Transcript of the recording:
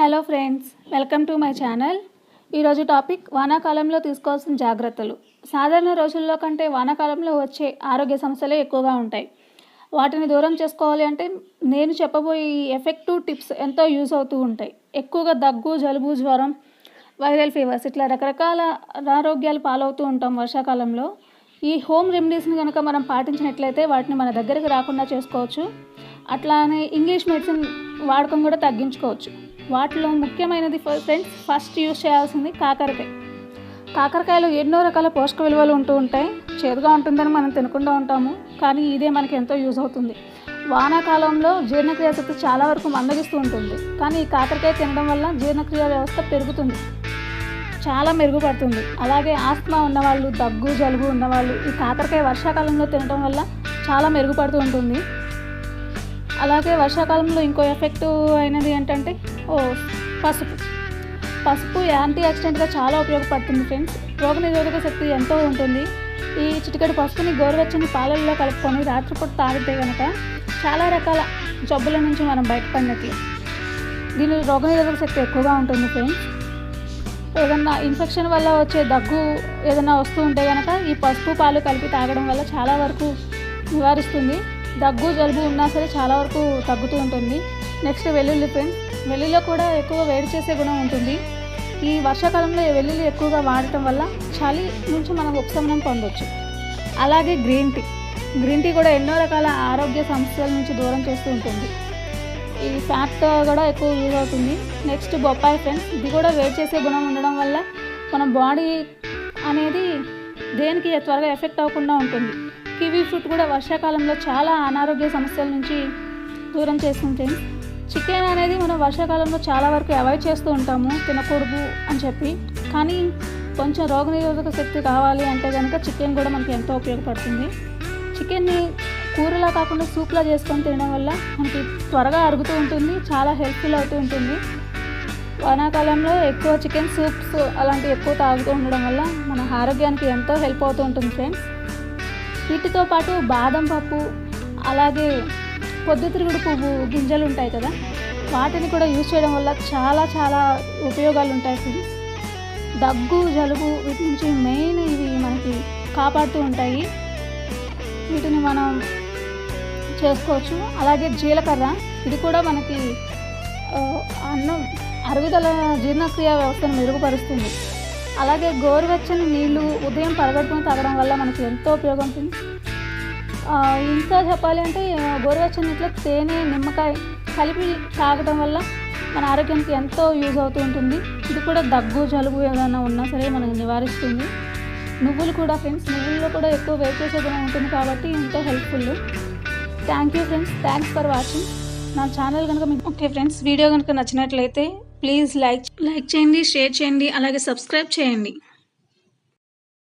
Hello friends welcome to my channel. ఈరోజు topic వానాకాలంలో తీసుకోవాల్సిన జాగ్రత్తలు. సాధారణ రోజుల్లో కంటే వానాకాలంలో వచ్చే ఆరోగ్య సమస్యలే ఎక్కువగా ఉంటాయి. వాటిని దూరం చేసుకోవాలి అంటే నేను చెప్పబోయే ఈ ఎఫెక్టివ్ టిప్స్ ఎంతో యూజ్ అవుతూ ఉంటాయి. ఎక్కువగా దగ్గు జలుబు జ్వరం వైరల్ ఫీవర్స్ ఇట్లా రకరకాల అనారోగ్యాలు పాలవుతూ ఉంటాం వర్షాకాలంలో. ఈ హోమ్ రెమెడీస్ని కనుక మనం పాటించినట్లయితే వాటిని మన దగ్గరికి రాకుండా చేసుకోవచ్చు. అట్లానే ఇంగ్లీష్ మెడిసిన్ వాడకం కూడా తగ్గించుకోవచ్చు. వాటిలో ముఖ్యమైనది ఫ్రెండ్స్ ఫస్ట్ యూస్ చేయాల్సింది కాకరకాయ. కాకరకాయలో ఎన్నో రకాల పోషక విలువలు ఉంటూ ఉంటాయి. చేదుగా ఉంటుందని మనం తినకుండా ఉంటాము. కానీ ఇదే మనకి ఎంతో యూజ్ అవుతుంది. వానాకాలంలో జీర్ణక్రియ శక్తి చాలా వరకు మందగిస్తూ ఉంటుంది. కానీ ఈ కాకరకాయ తినడం వల్ల జీర్ణక్రియ వ్యవస్థ పెరుగుతుంది. చాలా మెరుగుపడుతుంది. అలాగే ఆస్తమా ఉన్నవాళ్ళు దగ్గు జలుబు ఉన్నవాళ్ళు ఈ కాకరకాయ వర్షాకాలంలో తినడం వల్ల చాలా మెరుగుపడుతూ ఉంటుంది. అలాగే వర్షాకాలంలో ఇంకో ఎఫెక్ట్ అయినది ఏంటంటే ఓ పసుపు. పసుపు యాంటీ ఆక్సిడెంట్గా చాలా ఉపయోగపడుతుంది ఫ్రెండ్స్. రోగనిరోధక శక్తి ఎంతో ఉంటుంది. ఈ చిటికెడు పసుపుని గోరువెచ్చని పాలల్లో కలుపుకొని రాత్రిపూట తాగితే కనుక చాలా రకాల జబ్బుల నుంచి మనం బయటపడినట్లు. దీని రోగనిరోధక శక్తి ఎక్కువగా ఉంటుంది ఫ్రెండ్స్. ఏదన్నా ఇన్ఫెక్షన్ వల్ల వచ్చే దగ్గు ఏదైనా వస్తూ ఉంటే కనుక ఈ పసుపు పాలు కలిపి తాగడం వల్ల చాలా వరకు నివారిస్తుంది. దగ్గు జలుబు ఉన్నా సరే చాలా వరకు తగ్గుతూ ఉంటుంది. నెక్స్ట్ వెల్లుల్లి ఫ్రెండ్స్ వెల్లుల్లిలో కూడా ఎక్కువ వేడి చేసే గుణం ఉంటుంది. ఈ వర్షాకాలంలో వెల్లుల్లి ఎక్కువగా వాడటం వల్ల చలి నుంచి మనం ఉపశమనం పొందొచ్చు. అలాగే గ్రీన్ టీ. గ్రీన్ టీ కూడా ఎన్నో రకాల ఆరోగ్య సమస్యల నుంచి దూరం చేస్తూ ఉంటుంది. ఈ ఫ్యాట్ కూడా ఎక్కువ యూజ్ అవుతుంది. నెక్స్ట్ బొప్పాయి ఫ్రెండ్స్ ఇది కూడా వేడి చేసే గుణం ఉండడం వల్ల మన బాడీ అనేది దేనికి త్వరగా ఎఫెక్ట్ అవ్వకుండా ఉంటుంది. కివీ ఫ్రూట్ కూడా వర్షాకాలంలో చాలా అనారోగ్య సమస్యల నుంచి దూరం చేస్తుంది ఫ్రెండ్స్ చికెన్ అనేది మనం వర్షాకాలంలో చాలా వరకు అవాయిడ్ చేస్తూ ఉంటాము తినకూడదు అని చెప్పి. కానీ కొంచెం రోగనిరోధక శక్తి కావాలి అంటే కనుక చికెన్ కూడా మనకి ఎంతో ఉపయోగపడుతుంది. చికెన్ని కూరలా కాకుండా సూప్లా చేసుకొని తినడం వల్ల మనకి త్వరగా అరుగుతూ ఉంటుంది చాలా హెల్ప్ఫుల్ అవుతూ ఉంటుంది. వానాకాలంలో ఎక్కువ చికెన్ సూప్స్ అలాంటివి ఎక్కువ తాగుతూ ఉండడం వల్ల మన ఆరోగ్యానికి ఎంతో హెల్ప్ అవుతూ ఉంటుంది ఫ్రెండ్స్. వీటితో పాటు బాదం పప్పు అలాగే పొద్దుతిరుగుడు పువ్వు గింజలు ఉంటాయి కదా వాటిని కూడా యూజ్ చేయడం వల్ల చాలా చాలా ఉపయోగాలు ఉంటాయి ఫ్రెండ్స్ దగ్గు జలుబు వీటి నుంచి మెయిన్ ఇవి మనకి కాపాడుతూ ఉంటాయి. వీటిని మనం చేసుకోవచ్చు. అలాగే జీలకర్ర ఇది కూడా మనకి అన్నం అరుగుదల జీర్ణక్రియ వ్యవస్థను మెరుగుపరుస్తుంది. అలాగే గోరువెచ్చని నీళ్ళు ఉదయం పరగడుపున తాగడం వల్ల మనకి ఎంతో ఉపయోగం ఉంటుంది ఇంకా చెప్పాలి అంటే గోరువెచ్చని నీటిలో తేనె నిమ్మకాయ కలిపి తాగడం వల్ల మన ఆరోగ్యానికి ఎంతో యూజ్ అవుతూ ఉంటుంది. ఇది కూడా దగ్గు జలుబు ఏదైనా ఉన్నా సరే మనకి నివారిస్తుంది. నువ్వులు కూడా ఫ్రెండ్స్ నువ్వుల్లో కూడా ఎక్కువ వేడి చేసే ఉంటుంది కాబట్టి ఎంతో helpful. Thank you friends. Thanks for watching. నా ఛానల్ కనుక మీకు ఓకే ఫ్రెండ్స్ వీడియో కనుక నచ్చినట్లయితే ప్లీజ్ లైక్ లైక్ చేయండి షేర్ చేయండి అలాగే సబ్స్క్రైబ్ చేయండి.